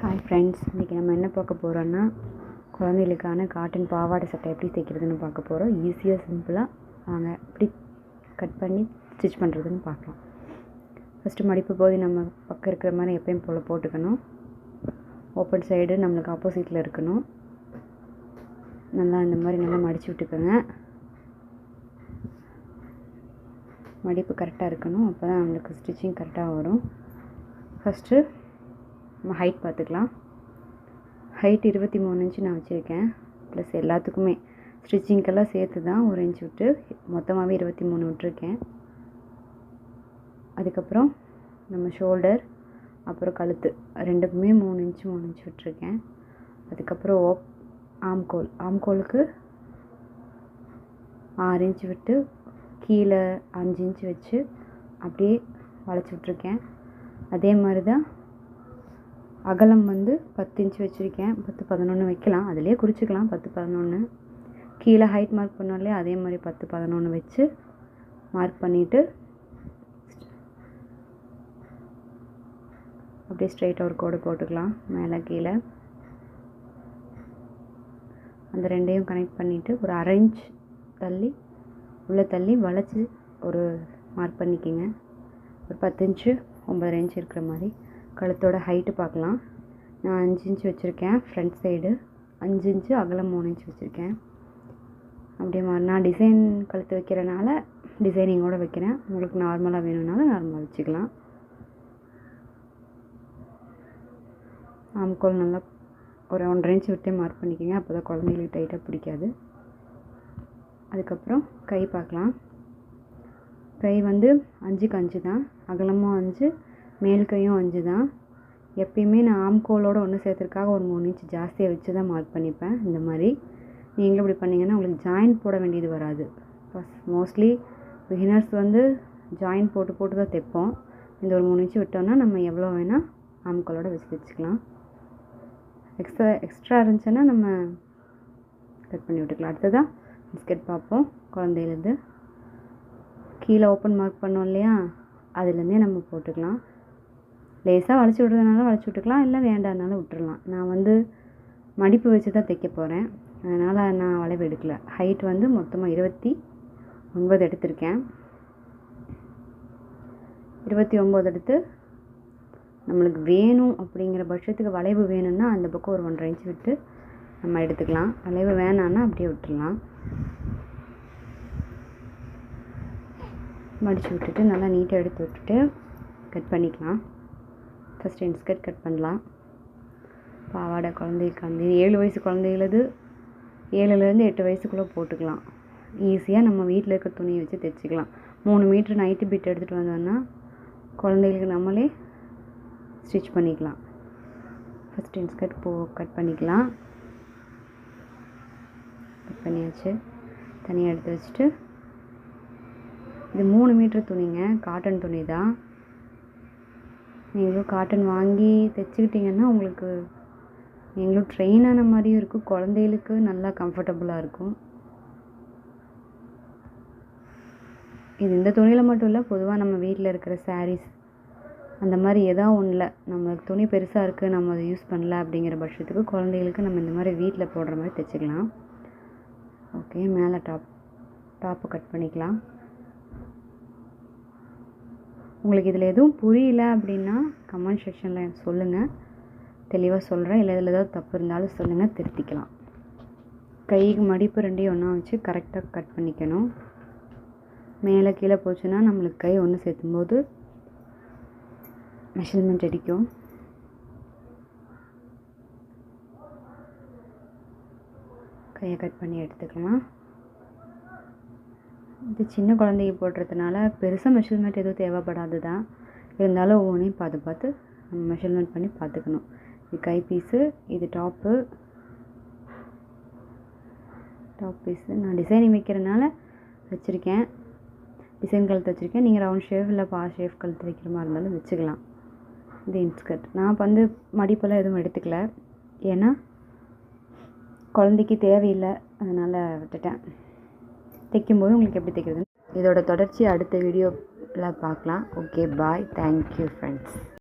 Hi friends இன்றைக்கி நம்ம என்ன பார்க்க போகிறோன்னா குழந்தைகளுக்கான காட்டன் பாவாடை சட்டை எப்படி தைக்கிறதுன்னு பார்க்க போகிறோம் ஈஸியாக சிம்பிளாக வாங்க எப்படி கட் பண்ணி ஸ்டிச் பண்ணுறதுன்னு பார்க்கலாம். ஃபஸ்ட்டு மடிப்பு போது நம்ம பக்கம் இருக்கிற மாதிரி எப்பயும் போல் போட்டுக்கணும். ஓப்பன் சைடு நம்மளுக்கு ஆப்போசிட்டில் இருக்கணும். நல்லா இந்த மாதிரி நல்லா மடித்து விட்டுக்கோங்க. மடிப்பு கரெக்டாக இருக்கணும் அப்போ தான் நம்மளுக்கு ஸ்டிச்சிங் கரெக்டாக வரும். ஃபஸ்ட்டு நம்ம ஹைட் பார்த்துக்கலாம். ஹைட் இருபத்தி மூணு இன்ச்சு நான் வச்சுருக்கேன். ப்ளஸ் எல்லாத்துக்குமே ஸ்டிச்சிங்க்கெல்லாம் சேர்த்து தான் ஒரு இன்ச் விட்டு மொத்தமாகவே இருபத்தி மூணு விட்டுருக்கேன். அதுக்கப்புறம் நம்ம ஷோல்டர் அப்புறம் கழுத்து ரெண்டுக்குமே மூணு இன்ச்சு மூணு இன்ச்சு விட்டுருக்கேன். அதுக்கப்புறம் ஓப் ஆம்கோல் ஆம்கோலுக்கு ஆறு இன்ச்சு விட்டு கீழே அஞ்சு இன்ச்சு வச்சு அப்படியே வளைச்சி விட்ருக்கேன் அதே மாதிரி தான் அகலம் வந்து பத்து இன்ச்சு வச்சுருக்கேன். பத்து பதினொன்று வைக்கலாம். அதிலே குறிச்சிக்கலாம். பத்து பதினொன்று கீழே ஹைட் மார்க் பண்ணோம்லே அதே மாதிரி பத்து பதினொன்று வச்சு மார்க் பண்ணிவிட்டு அப்படியே ஸ்ட்ரைட்டாக ஒரு கோடு போட்டுக்கலாம். மேலே கீழே. அந்த ரெண்டையும் கனெக்ட் பண்ணிவிட்டு ஒரு அரேஞ்ச் தள்ளி உள்ளே தள்ளி வளைச்சி ஒரு மார்க் பண்ணிக்கிங்க. ஒரு பத்து இன்ச்சு ஒம்பது இன்ச் இருக்கிற மாதிரி. கழுத்தோட ஹைட்டு பார்க்கலாம். நான் அஞ்சு இன்ச்சு வச்சுருக்கேன் ஃப்ரண்ட் சைடு அஞ்சு இன்ச்சு அகலம் மூணு இன்ச் வச்சுருக்கேன். அப்படியே மாதிரி நான் டிசைன் கழுத்து வைக்கிறனால டிசைனிங்கோடு வைக்கிறேன். உங்களுக்கு நார்மலாக வேணும்னாலும் நார்மலாக வச்சுக்கலாம். ஆம்கோல் நல்லா ஒரு ஒன்றரை இன்ச் விட்டே மார்க் பண்ணிக்கோங்க. அப்போ தான் குழந்தைங்களுக்கு டைட்டாக பிடிக்காது. அதுக்கப்புறம் கை பார்க்கலாம். கை வந்து அஞ்சுக்கு அஞ்சு தான் அகலமும் அஞ்சு மேல் கையும் அஞ்சு தான். எப்பயுமே நான் ஆம்கோலோடு ஒன்று சேர்த்துருக்காக ஒரு மூணு இன்ச் ஜாஸ்தியாக வச்சு தான் மார்க் பண்ணிப்பேன் இந்த மாதிரி. நீங்களும் இப்படி பண்ணிங்கன்னா உங்களுக்கு ஜாயின் போட வேண்டியது வராது. ஃபஸ்ட் மோஸ்ட்லி பிகினர்ஸ் வந்து ஜாயின் போட்டு போட்டு தான் தைப்போம். இந்த ஒரு மூணு இன்ச்சு விட்டோம்னா நம்ம எவ்வளோ வேணால் ஆம்கோலோட வச்சு தைச்சிக்கலாம். எக்ஸ்ட்ரா எக்ஸ்ட்ரா இருந்துச்சுன்னா நம்ம கட் பண்ணி விட்டுக்கலாம். அடுத்ததாக பிஸ்கட் பார்ப்போம். குழந்தையிலேருந்து. கீழே ஓப்பன் மார்க் பண்ணோம் இல்லையா? அதுலேருந்தே நம்ம போட்டுக்கலாம். லேசாக வளைச்சி விட்றதுனால வளைச்சி விட்டுக்கலாம். இல்லை வேண்டாம்னாலும் விட்டுறலாம். நான் வந்து மடிப்பு வச்சு தான் தைக்க போகிறேன் அதனால் நான் வளைவு எடுக்கலை. ஹைட் வந்து மொத்தமாக இருபத்தி ஒன்பது எடுத்திருக்கேன். இருபத்தி ஒம்பது எடுத்து நம்மளுக்கு வேணும் அப்படிங்கிற பட்சத்துக்கு வளைவு வேணும்னா அந்த பக்கம் ஒரு ஒன்றரை இன்ச்சு விட்டு நம்ம எடுத்துக்கலாம். வளைவு வேணான்னா அப்படியே விட்டுடலாம் மடித்து விட்டுட்டு நல்லா நீட்டாக எடுத்து விட்டுட்டு கட் பண்ணிக்கலாம். ஃபஸ்ட்டு இன்ஸ்கர்ட் கட் பண்ணலாம். பாவாடை குழந்தைக்கு வந்து ஏழு வயசு குழந்தைகளது ஏழுலேருந்து எட்டு வயசுக்குள்ளே போட்டுக்கலாம். ஈஸியாக நம்ம வீட்டில் இருக்க துணியை வச்சு தைச்சிக்கலாம். மூணு மீட்ரு நைட்டு பிட் எடுத்துகிட்டு வந்தோன்னா குழந்தைகளுக்கு நம்மளே ஸ்டிச் பண்ணிக்கலாம். ஃபஸ்ட் இன்ஸ்கர்ட் போ கட் பண்ணிக்கலாம். கட் பண்ணியாச்சு. தனியாக எடுத்து வச்சுட்டு இது மூணு மீட்ரு துணிங்க காட்டன் துணி தான் நீங்கள் காட்டன் வாங்கி தைச்சிக்கிட்டிங்கன்னா உங்களுக்கு எங்களுக்கு ட்ரெயின் ஆன மாதிரியும் இருக்கும். குழந்தைகளுக்கு நல்லா கம்ஃபர்டபுளாக இருக்கும். இது இந்த துணியில் மட்டும் இல்லை பொதுவாக நம்ம வீட்டில் இருக்கிற சாரீஸ் அந்த மாதிரி எதா ஒன்றில் நம்மளுக்கு துணி பெருசாக இருக்குது நம்ம அதை யூஸ் பண்ணல அப்படிங்கிற பட்சத்துக்கு குழந்தைகளுக்கு நம்ம இந்த மாதிரி வீட்டில் போடுற மாதிரி தைச்சிக்கலாம். ஓகே மேலே டாப் டாப்பை கட் பண்ணிக்கலாம். உங்களுக்கு இதில் எதுவும் புரியல அப்படின்னா கமெண்ட் செக்ஷனில் சொல்லுங்கள் தெளிவாக சொல்கிறேன். இல்லை இதில் ஏதாவது தப்பு இருந்தாலும் சொல்லுங்கள் திருத்திக்கலாம். கைக்கு மடிப்பு ரெண்டையும் ஒன்றா வச்சு கரெக்டாக கட் பண்ணிக்கணும். மேலே கீழே போச்சுன்னா நம்மளுக்கு கை ஒன்று சேர்த்தும்போது மெஷர்மெண்ட் அடிக்கும். கையை கட் பண்ணி எடுத்துக்கலாம். இது சின்ன குழந்தைக்கு போடுறதுனால பெருசாக மெஷர்மெண்ட் எதுவும் தேவைப்படாது தான் இருந்தாலும் ஒவ்வொன்றையும் பார்த்து பார்த்து நம்ம மெஷர்மெண்ட் பண்ணி பார்த்துக்கணும். இது கை பீஸு இது டாப்பு டாப் பீஸு நான் டிசைனிங் வைக்கிறனால வச்சுருக்கேன். டிசைன் கழுத்து வச்சுருக்கேன். நீங்கள் ரவுண்ட் ஷேஃப் இல்லை பா ஷேஃப் கழுத்து வைக்கிற மாதிரி இருந்தாலும் வச்சுக்கலாம். இது இன்ஸ்கர்ட் நான் வந்து மடிப்பெல்லாம் எதுவும் எடுத்துக்கல. ஏன்னா குழந்தைக்கு தேவையில்லை. அதனால் விட்டுட்டேன். தைக்கும்போது உங்களுக்கு எப்படி தைக்கிறது? இதோட தொடர்ச்சி அடுத்த வீடியோவில் பார்க்கலாம். Okay bye thank you friends